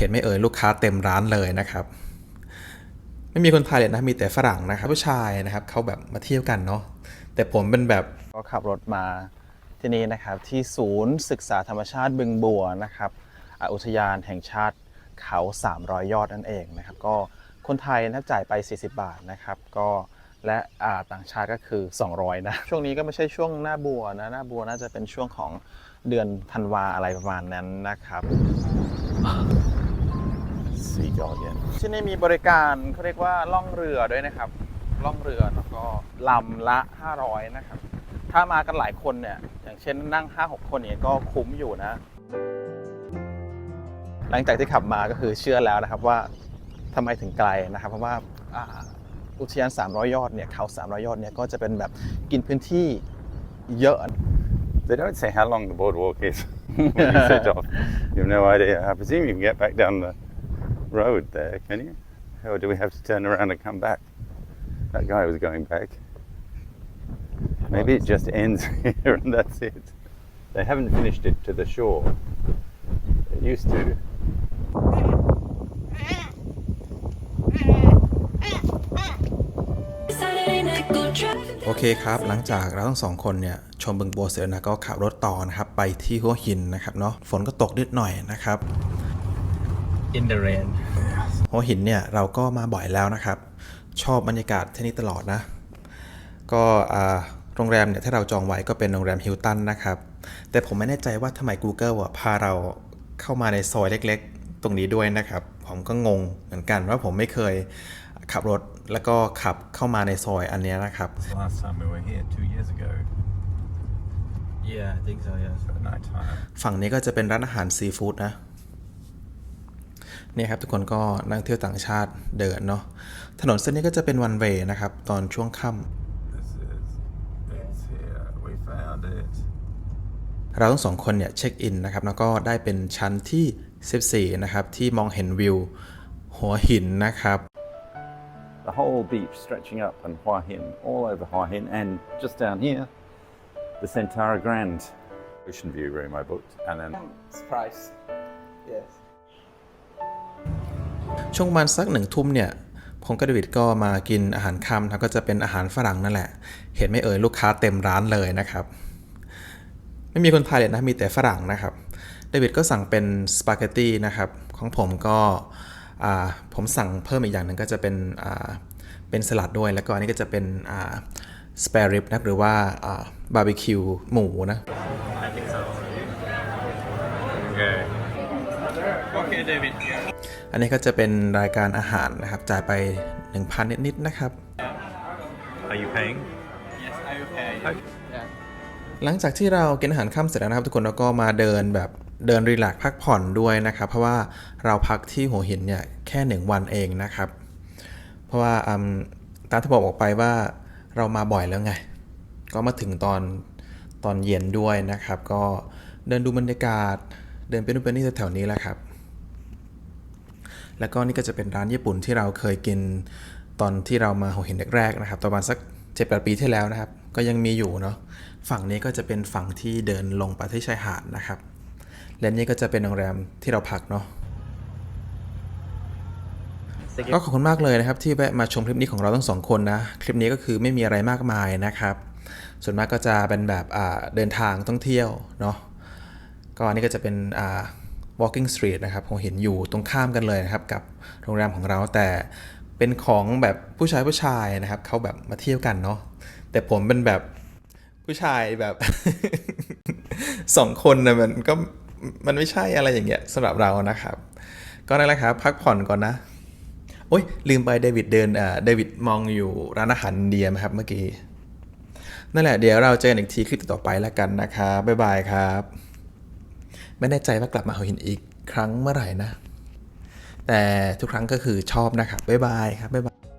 เห็นไม่เอ่ยลูกค้าเต็มร้านเลยนะครับ ไม่มีคนไทยเลยนะมีแต่ฝรั่งนะครับผู้ชายนะครับเขาแบบมาเที่ยวกันเนาะแต่ผมเป็นแบบก็ขับรถมาที่นี่นะครับที่ศูนย์ศึกษาธรรมชาติบึงบัวนะครับอุทยานแห่งชาติเขา 300 ยอดนั่นเองนะครับ ก็คนไทยนะจ่ายไป 40 บาทนะครับ ก็และอ่าต่างชาติก็คือ 200 นะ ช่วงนี้ก็ไม่ใช่ช่วงหน้าบัวนะ หน้าบัวน่าจะเป็นช่วงของเดือนธันวาอะไรประมาณนั้นนะครับ Seagull again. ที่นี่มีบริการเขาเรียกว่าล่องเรือด้วยนะครับ ล่องเรือแล้วก็ลำละ 500 นะครับ ถ้ามากันหลายคนเนี่ย อย่างเช่นนั่ง 5-6 คนเนี่ยก็คุ้มอยู่นะ หลังจากที่ขับมาก็คือเชื่อแล้วนะครับว่าทำไมถึงไกลนะครับ เพราะว่าอ่าอุทยาน 300 ยอดเนี่ยเขา300 ยอดเนี่ยก็จะเป็นแบบกินพื้นที่เยอะ They don't say how long the boardwalk is when you set off. You have no idea. I presume you can get back down the road there, can you? Or do we have to turn around and come back? That guy was going back. Maybe it just ends here and that's it. They haven't finished it to the shore. It used to. โอเคครับ หลังจากเราทั้งสองคนเนี่ยชมบึงโบเสร็จนะก็ขับรถต่อนะครับ ไปที่หัวหินนะครับเนาะฝนก็ตกนิดหน่อยนะครับ in the rain หัวหินเนี่ยเราก็มาบ่อยแล้วนะครับ ชอบบรรยากาศที่นี่ตลอดนะ ก็อ่าโรงแรมเนี่ยถ้าเราจองไว้ก็เป็นโรงแรมฮิลตันนะครับ แต่ผมไม่แน่ใจว่าทำไม Google อะพาเราเข้ามาในซอยเล็กๆ ตรงนี้ด้วยนะครับ ผมก็งงเหมือนกันว่าผมไม่เคยขับรถแล้วก็ขับเข้ามาในซอยอันเนี้ยนะครับ Last time we were here two years ago yeah I think so yeah at night time. ฝั่งนี้ก็จะเป็นร้านอาหารซีฟู้ดนะเนี่ยครับทุกคนก็นักเที่ยวต่างชาติเดินเนาะถนนเส้นนี้ก็จะเป็นวันเวย์นะครับ ตอนช่วงค่ำ This is it's here. We found it. เราทั้งสองคนเนี่ยเช็คอินนะครับ แล้วก็ได้เป็นชั้นที่ 14 นะครับ ที่มองเห็นวิว หัวหินนะครับ The whole beach stretching up and Hua Hin, all over Hua Hin, and just down here, the Centaur Grand Ocean View room I booked, and then surprise yes ช่วงประมาณสักหนึ่งทุ่มเนี่ยผมกับเดวิดก็มากินอาหารค่ำครับก็จะเป็นอาหารฝรั่งนั่นแหละ เห็นไม่เอ่ยลูกค้าเต็มร้านเลยนะครับ ไม่มีคนไทยเลยนะมีแต่ฝรั่งนะครับเดวิดก็สั่งเป็นสปาเกตตี้นะครับของผมก็ผมสั่งเพิ่มอีกอย่างหนึ่งก็จะเป็นเป็นสลัดด้วยแล้วก็อันนี้ก็จะเป็นสเปรริบนะหรือว่าบาร์บีคิวหมูนะ okay. okay David อันนี้ก็จะเป็นรายการอาหารนะครับจ่ายไป 1,000 นิดๆนะครับ Are you paying? yes I will pay yeah หลังจากที่เรากินอาหารค่ำเสร็จแล้วนะครับ ทุกคนเราก็มาเดินแบบเดินรีแลกซ์พักผ่อนด้วยนะครับ เพราะว่าเราพักที่หัวหินเนี่ยแค่หนึ่งวันเองนะครับ เพราะว่าอืมตามที่บอกออกไปว่าเรามาบ่อยแล้วไง ก็มาถึงตอนตอนเย็นด้วยนะครับ ก็เดินดูบรรยากาศ เดินไปนู่นไปนี่แถวๆนี้แหละครับ แล้วก็นี่ก็จะเป็นร้านญี่ปุ่นที่เราเคยกินตอนที่เรามาหัวหินแรกๆนะครับประมาณสักเจ็ดแปดปีที่แล้วนะครับ ก็ยังมีอยู่เนาะฝั่งนี้ก็จะเป็นฝั่งที่เดินลงไปที่ชายหาดนะครับ และนี่ก็จะเป็นโรงแรมที่เราพักเนาะก็ขอบคุณมากเลยนะครับ ที่แวะมาชมคลิปนี้ของเราทั้งสองคนนะ คลิปนี้ก็คือไม่มีอะไรมากมายนะครับ ส่วนมากก็จะเป็นแบบอ่าเดินทางท่องเที่ยวเนาะก็อันนี้ก็จะเป็นอ่า walking street นะครับผมเห็นอยู่ตรงข้ามกันเลยนะครับกับโรงแรมของเราแต่เป็นของแบบผู้ชายผู้ชายนะครับเขาแบบมาเที่ยวกันเนาะแต่ผมเป็นแบบผู้ชายแบบ สองคนนะมันก็มันไม่ใช่อะไรอย่างเงี้ยสำหรับเรานะครับ ก็นั่นแหละครับ พักผ่อนก่อนนะ โอ้ยลืมไปเดวิดเดินอ่าเดวิดมองอยู่ร้านอาหารเดียมครับเมื่อกี้นั่นแหละเดี๋ยวเราเจอกันอีกทีคลิปต่อไปแล้วกันนะครับบ๊ายบายครับ ไม่แน่ใจว่ากลับมาหัวหินอีกครั้งเมื่อไหร่นะ แต่ทุกครั้งก็คือชอบนะครับบ๊ายบายครับบ๊ายบาย